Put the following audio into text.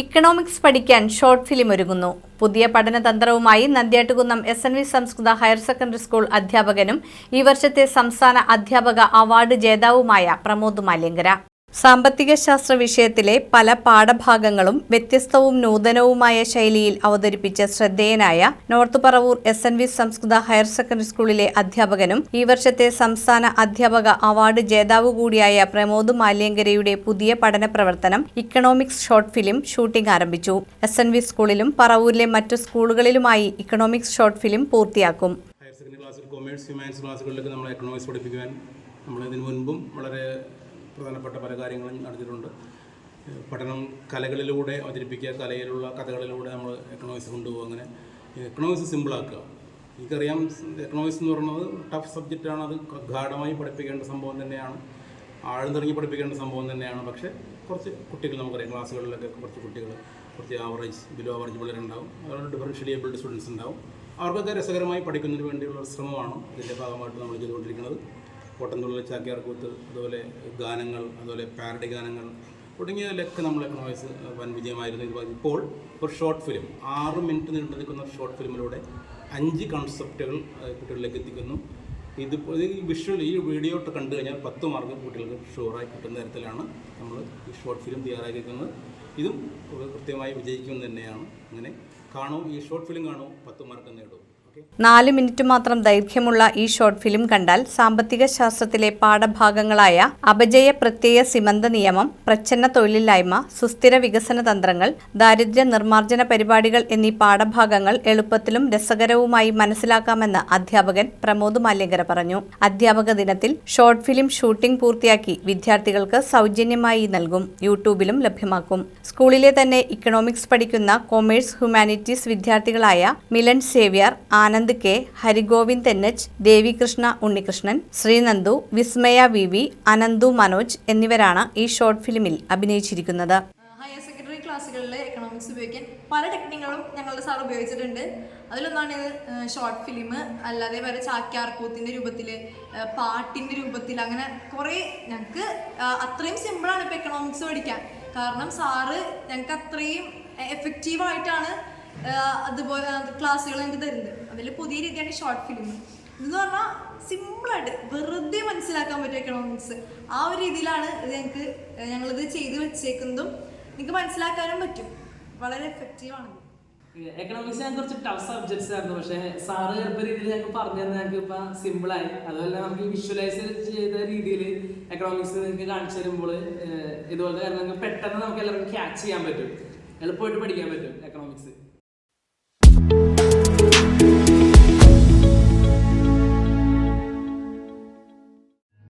Economics പഠിക്കാൻ short film ഒരുങ്ങുന്നു. പുതിയ പഠനതന്ത്രവുമായി Nandyattukunnam S N V Samskrita higher secondary school അധ്യാപകനും ഈ വർഷത്തെ സംസ്ഥാന അധ്യാപക അവാർഡ് ജേതാവുമായ പ്രമോദ് മാലിയങ്കര സാമ്പത്തിക ശാസ്ത്ര വിഷയത്തിലെ പല പാഠഭാഗങ്ങളും വ്യത്യസ്തവും നൂതനവുമായ ശൈലിയിൽ അവതരിപ്പിച്ച ശ്രദ്ധേയനായ north Paravur S N V Samskrita higher secondary സ്കൂളിലെ അധ്യാപകനും ഈ വർഷത്തെ സംസ്ഥാന അധ്യാപക അവാർഡ് ജേതാവ് കൂടിയായ പ്രമോദ് മാലിയങ്കരയുടെ പുതിയ പഠന പ്രവർത്തനം ഇക്കണോമിക്സ് ഷോർട്ട് ഫിലിം ഷൂട്ടിംഗ് ആരംഭിച്ചു. എസ് എൻ വി സ്കൂളിലും പറവൂരിലെ മറ്റു സ്കൂളുകളിലുമായി ഇക്കണോമിക്സ് ഷോർട്ട് ഫിലിം പൂർത്തിയാക്കും. ഹയർ സെക്കൻഡറി ക്ലാസ്സിൽ കൊമേഴ്സ് ഹ്യൂമാനിറ്റീസ് ക്ലാസ്സുകളിലൊക്കെ നമ്മൾ എക്കണോമിക്സ് പഠിപ്പിക്കുവാൻ നമ്മൾ ഇതിനു മുൻപും വളരെ പ്രധാനപ്പെട്ട പല കാര്യങ്ങളും നടത്തിയിട്ടുണ്ട് പഠനം കലകളിലൂടെ അവതരിപ്പിക്കുക കലയിലുള്ള കഥകളിലൂടെ നമ്മൾ എക്കണോമിക്സ് കൊണ്ടുപോകുക അങ്ങനെ. എക്കണോമിക്സ് സിമ്പിളാക്കുക എനിക്കറിയാം എക്കണോമിക്സ് എന്ന് പറയുന്നത് ടഫ് സബ്ജക്റ്റാണ് അത് ഗാഠമായി പഠിപ്പിക്കേണ്ട സംഭവം തന്നെയാണ്. ആഴ്ന്നിറങ്ങി പഠിപ്പിക്കേണ്ട സംഭവം തന്നെയാണ്. പക്ഷേ കുറച്ച് കുട്ടികൾ നമുക്കറിയാം ക്ലാസ്സുകളിലൊക്കെ കുറച്ച് കുട്ടികൾ കുറച്ച് ആവറേജ് ബിലോ ആവറേജ് പിള്ളേരുണ്ടാവും. അതുപോലെ ഡിഫറൻഷ്യലി ഏബിൾഡ് സ്റ്റുഡൻസ് ഉണ്ടാവും. അവർക്കൊക്കെ രസകരമായി പഠിക്കുന്നതിന് വേണ്ടിയുള്ള ശ്രമമാണ് ഇതിന്റെ ഭാഗമായിട്ട് നമ്മൾ ചെയ്തുകൊണ്ടിരിക്കുന്നത്. ഓട്ടംതുള്ളിൽ ചാക്യാർകൂത്ത് അതുപോലെ ഗാനങ്ങൾ അതുപോലെ പാരഡി ഗാനങ്ങൾ തുടങ്ങിയതിലൊക്കെ നമ്മൾ എക്കണോമിക്സ് വൻ വിജയമായിരുന്നു ഇത് ഇപ്പോൾ ഒരു ഷോർട്ട് ഫിലിം ആറ് മിനിറ്റ് നീണ്ടു നിൽക്കുന്ന ഷോർട്ട് ഫിലിമിലൂടെ അഞ്ച് കൺസെപ്റ്റുകൾ കുട്ടികളിലേക്ക് എത്തിക്കുന്നു. ഇതിപ്പോൾ ഈ വിഷ്വൽ ഈ വീഡിയോ കണ്ടു കഴിഞ്ഞാൽ പത്ത് മാർക്ക് കുട്ടികൾക്ക് ഷുവറായി കിട്ടുന്ന തരത്തിലാണ് നമ്മൾ ഈ ഷോർട്ട് ഫിലിം തയ്യാറാക്കിയിരിക്കുന്നത് ഇതും കൃത്യമായി വിജയിക്കും തന്നെയാണ്. അങ്ങനെ കാണൂ ഈ ഷോർട്ട് ഫിലിം കാണൂ പത്ത് മാർക്ക് നേടൂ. നാല് മിനിറ്റ് മാത്രം ദൈർഘ്യമുള്ള ഈ ഷോർട്ട് ഫിലിം കണ്ടാൽ സാമ്പത്തിക ശാസ്ത്രത്തിലെ പാഠഭാഗങ്ങളായ അപജയ പ്രത്യയ സിമന്ത നിയമം പ്രച്ഛന്ന തൊഴിലില്ലായ്മ സുസ്ഥിര വികസന തന്ത്രങ്ങൾ ദാരിദ്ര്യ നിർമ്മാർജന പരിപാടികൾ എന്നീ പാഠഭാഗങ്ങൾ എളുപ്പത്തിലും രസകരവുമായി മനസ്സിലാക്കാമെന്ന് അധ്യാപകൻ പ്രമോദ് മാല്യങ്കര പറഞ്ഞു. അധ്യാപക ദിനത്തിൽ ഷോർട്ട് ഫിലിം ഷൂട്ടിംഗ് പൂർത്തിയാക്കി വിദ്യാർത്ഥികൾക്ക് സൗജന്യമായി നൽകും. യൂട്യൂബിലും ലഭ്യമാക്കും. സ്കൂളിലെ തന്നെ ഇക്കണോമിക്സ് പഠിക്കുന്ന commerce humanities വിദ്യാർത്ഥികളായ Milan Xavier Anand K Harigovind H Devikrishna Unnikrishnan Sreenandu Vismaya V V Ananthu Manoj എന്നിവരാണ് ഈ ഷോർട്ട് ഫിലിമിൽ അഭിനയിച്ചിരിക്കുന്നത്. ഹയർ സെക്കൻഡറി ക്ലാസ്സുകളിൽ എക്കണോമിക്സ് ഉപയോഗിക്കാൻ പല ടെക്നിക്കുകളും ഞങ്ങളുടെ സാർ ഉപയോഗിച്ചിട്ടുണ്ട്. അതിലൊന്നാണ് ഷോർട്ട് ഫിലിം അല്ലാതെ വേറെ ചാക്യാർക്കൂത്തിന്റെ രൂപത്തിൽ പാട്ടിന്റെ രൂപത്തിൽ അങ്ങനെ കുറേ ഞങ്ങൾക്ക് അത്രയും സിമ്പിളാണ് ഇപ്പോൾ എക്കണോമിക്സ് പഠിക്കാൻ. കാരണം സാറ് ഞങ്ങൾക്ക് അത്രയും എഫക്റ്റീവായിട്ടാണ് അതുപോലെ ക്ലാസ്സുകൾ ഞങ്ങൾക്ക് തരുന്നത് അതിൽ പുതിയ രീതിയാണ് ഷോർട്ട് ഫിലിം. ഇതെന്ന് പറഞ്ഞാൽ സിമ്പിളായിട്ട് വെറുതെ മനസ്സിലാക്കാൻ പറ്റും എക്കണോമിക്സ് ആ ഒരു രീതിയിലാണ് ഇത് ഞങ്ങൾക്ക് ഞങ്ങളിത് ചെയ്ത് വെച്ചേക്കുന്നതും നിങ്ങൾക്ക് മനസ്സിലാക്കാനും പറ്റും. വളരെ എഫക്റ്റീവാണ് എക്കണോമിക്സ് ഞാൻ കുറച്ച് ടഫ് സബ്ജക്ട്സ് ആയിരുന്നു. പക്ഷേ സാറ് ചെറുപ്പം രീതിയിൽ ഞങ്ങൾക്ക് പറഞ്ഞു തന്നെ ഞങ്ങൾക്ക് ഇപ്പം സിമ്പിളായി അതുപോലെ നമുക്ക് വിഷ്വലൈസ് ചെയ്ത രീതിയിൽ എക്കണോമിക്സ് നിങ്ങൾക്ക് കാണിച്ചു തരുമ്പോൾ ഇതുപോലെ തന്നെ പെട്ടെന്ന് നമുക്ക് എല്ലാവർക്കും ക്യാച്ച് ചെയ്യാൻ പറ്റും. എളുപ്പമായിട്ട് പഠിക്കാൻ പറ്റും എക്കണോമിക്സ്